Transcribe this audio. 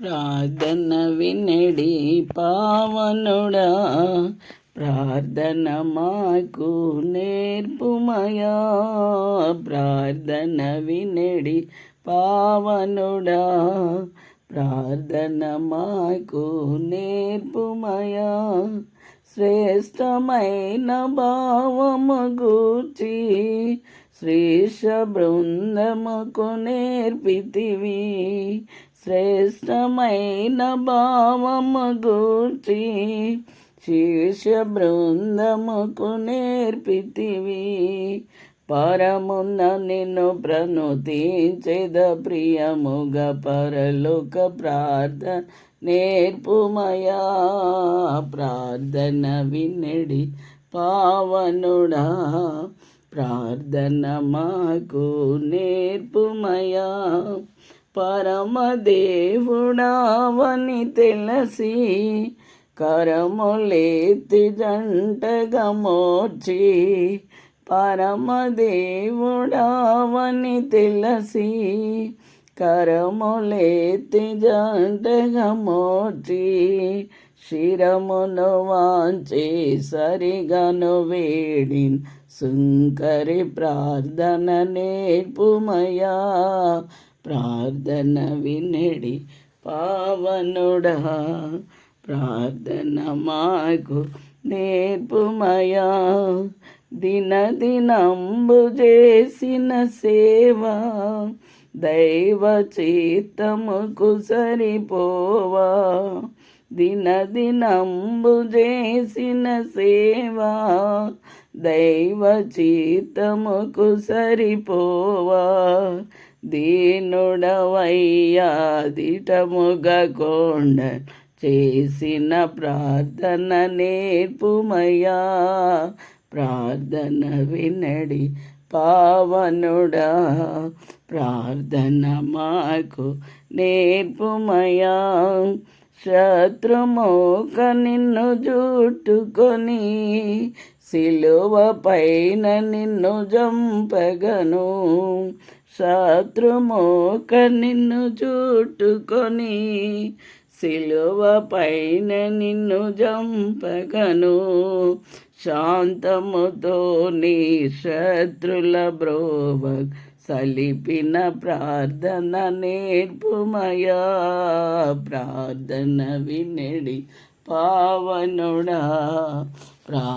ప్రార్థన వినడి పావనుడా ప్రార్థన మాకు నేర్పుమయా ప్రార్థన వినడి పావనుడా ప్రార్థన మాకు నేర్పుమయా శ్రేష్టమైన భావము గూర్చి శ్రేష బృందముకు నేర్పితివి. శ్రేష్టమైన భావము గూర్చి శీర్ష బృందముకు నేర్పితివి. పరమున్న నిన్ను చెద ప్రియముగ పరలోక ప్రార్థన నేర్పుమయా. ప్రార్థన వినడి పావనుడా. ప్రార్థన మాకు నేర్పుమయా. పరమదేవుడావని తెలిసి కరములేతి జంటగా మోర్చి పరమదేవుడావని తెలిసి కరములేతి జంటగా మోర్చి శిరమును వాంచి సరిగను వేడిన్ సుంకరి ప్రార్థన నేర్పుమయా ప్రార్థన వినడి పావనుడా. ప్రార్థన మాకు నేర్పుమయా. దిన దినంబు చేసిన సేవ. దైవ చిత్తముకు సరిపోవా. దిన దినంబు చేసిన సేవా. దైవ చిత్తముకు సరిపోవా. దీనుడవయ్యా దిటముగా కొండ చేసిన ప్రార్థన నేర్పుమయ్యా. ప్రార్థన వినడి పావనుడా ప్రార్థన మాకు నేర్పుమయా శత్రుమోక నిన్ను జుట్టుకొని సిలువ పైన నిన్ను జంపగను. శత్రుమోక నిన్ను చుట్టుకొని సిలువ పైన నిన్ను జంపగను. శాంతముతో నీ శత్రుల బ్రోవ సలిపిన ప్రార్థన నేర్పుమయా. ప్రార్థన వినడి పావనుడా. ప్రా